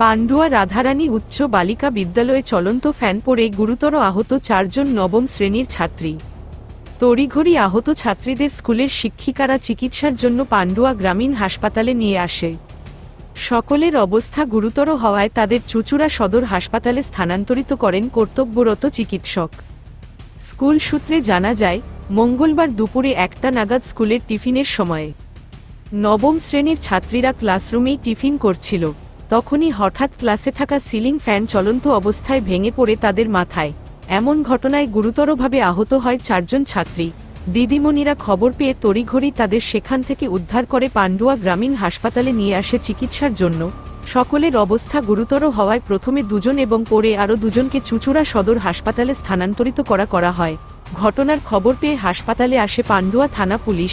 পান্ডুয়া রাধারানী উচ্চ বালিকা বিদ্যালয়ে চলন্ত ফ্যান পড়ে গুরুতর আহত চারজন নবম শ্রেণির ছাত্রী। তড়িঘড়ি আহত ছাত্রীদের স্কুলের শিক্ষিকারা চিকিৎসার জন্য পান্ডুয়া গ্রামীণ হাসপাতালে নিয়ে আসে। সকলের অবস্থা গুরুতর হওয়ায় তাদের চুচুড়া সদর হাসপাতালে স্থানান্তরিত করেন কর্তব্যরত চিকিৎসক। স্কুল সূত্রে জানা যায়, মঙ্গলবার দুপুরে একটা নাগাদ স্কুলের টিফিনের সময়ে নবম শ্রেণির ছাত্রীরা ক্লাসরুমেই টিফিন করছিল। তখনই হঠাৎ ক্লাসে থাকা সিলিং ফ্যান চলন্ত অবস্থায় ভেঙে পড়ে তাদের মাথায়। এমন ঘটনায় গুরুতরভাবে আহত হয় চারজন ছাত্রী। দিদিমণিরা খবর পেয়ে তড়িঘড়ি তাদের সেখান থেকে উদ্ধার করে পান্ডুয়া গ্রামীণ হাসপাতালে নিয়ে আসে চিকিৎসার জন্য। সকলের অবস্থা গুরুতর হওয়ায় প্রথমে দুজন এবং পরে আরও দুজনকে চুচুড়া সদর হাসপাতালে স্থানান্তরিত করা করা হয়। ঘটনার খবর পেয়ে হাসপাতালে আসে পান্ডুয়া থানা পুলিশ।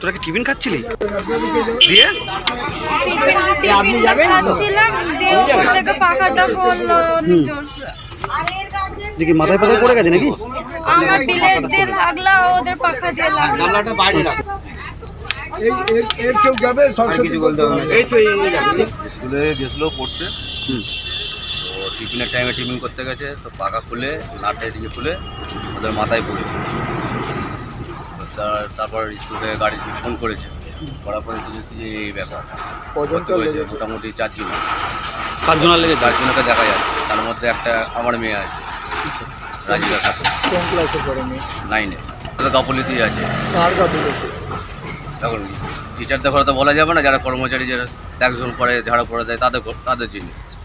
তোরা কি টিফিন খাচ্ছিলি? দিয়ে? আপনি যাবেন দিয়ে পাখাটা কি মাথায় পাতায় পড়ে গেছে নাকি? আমার বিলেট দিয়ে লাগল ওদের পাখা দিয়ে লাগল। গামলাটা বাইরে রাখ কিছু বলতে হবে এই তো এই এই যাবে। স্কুলে গেছিল পড়তে। হুম। তো টিফিনের টাইমে টিফিন করতে গেছে তো পাকা খুলে নাটের ইয়ে খুলে ওদের মাথায় পড়েছে। তার- তারপর স্কুল থেকে গাড়ি ফোন করেছে। করার পরে শুনেছি যে এই ব্যাপার। হয়েছে মোটামুটি চারজন। সাতজনের লেগেছে? চারজনকে দেখা যাচ্ছে তার মধ্যে একটা আমার মেয়ে আছে। রাজিকা খাতুন কোন ক্লাসে পড়ে মেয়ে? নাইনে। গাফলিতেই আছে। গাফিলতি? এখন টিচারদের ঘরে তো বলা যাবে না যারা কর্মচারী যারা একজন করে ঝাড়া পড়ে দেয় তাদের তাদের জিনিস।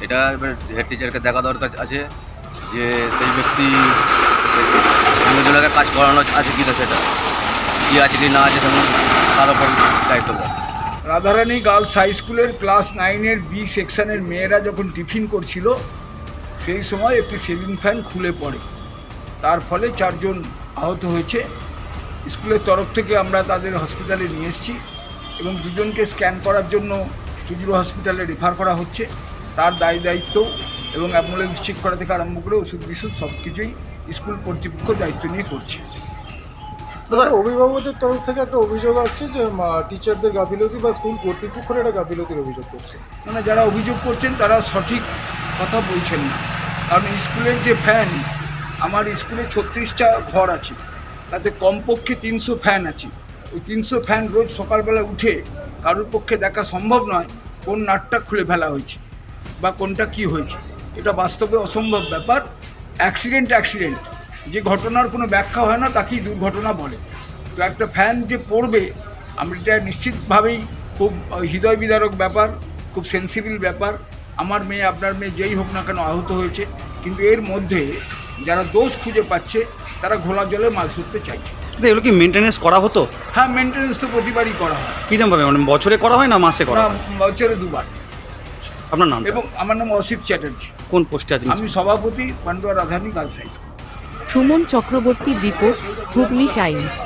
এটা এবার হেড টিচারকে দেখা দরকার আছে যে সেই ব্যক্তি অন্যজনকে কাজ করানো আছে কি না সেটা? কি আছে কি না আছে তেমন তার উপর দায়িত্ব দেয় রাধারানী গার্লস হাই স্কুলের ক্লাস নাইনের বি সেকশনের মেয়েরা যখন টিফিন করছিল, সেই সময় একটি সিলিং ফ্যান খুলে পড়ে। তার ফলে চারজন আহত হয়েছে। স্কুলের তরফ থেকে আমরা তাদের হসপিটালে নিয়ে এসেছি এবং দুজনকে স্ক্যান করার জন্য চুজুরো হসপিটালে রেফার করা হচ্ছে। তার দায় দায়িত্ব এবং অ্যাম্বুলেন্স ঠিক করা থেকে আরম্ভ করে ওষুধ বিষুধ সব কিছুই স্কুল কর্তৃপক্ষ দায়িত্ব নিয়ে করছে। দাদা অভিভাবকদের তরফ থেকে একটা অভিযোগ আসছে যে টিচারদের গাফিলতি বা স্কুল কর্তৃপক্ষের একটা গাফিলতির অভিযোগ করছে। মানে যারা অভিযোগ করছেন তারা সঠিক কথা বলছেন না। কারণ স্কুলের যে ফ্যান আমার স্কুলে ছত্রিশটা ঘর আছে। তাতে কমপক্ষে তিনশো ফ্যান আছে। ওই তিনশো ফ্যান রোজ সকালবেলা উঠে কারোর পক্ষে দেখা সম্ভব নয় কোন নাটটা খুলে ফেলা হয়েছে বা কোনটা কি হয়েছে। এটা বাস্তবে অসম্ভব ব্যাপার। Accident accident. যে ঘটনার কোনো ব্যাখ্যা হয় না তাকেই দুর্ঘটনা বলে। তো একটা ফ্যান যে পড়বে আমি এটা নিশ্চিতভাবেই খুব হৃদয় বিদারক ব্যাপার খুব সেন্সিবল ব্যাপার। আমার মেয়ে আপনার মেয়ে যেই হোক না কেন আহত হয়েছে কিন্তু এর মধ্যে যারা দোষ খুঁজে পাচ্ছে তারা ঘোলা জলে মাছ ধরতে চাইছে। এগুলো কি মেনটেনেন্স করা হতো? হ্যাঁ মেনটেন্যান্স তো প্রতিবারই করা হয়। কিরম ভাবে? মানে বছরে করা হয় না মাসে করা বছরে দুবার। আপনার নাম এবং আমার নাম অসিত চ্যাটার্জি। কোন পোস্টে আছেন? আমি সভাপতি Pandua Radhani girls high Suman Chakraborty report Hooghly Times.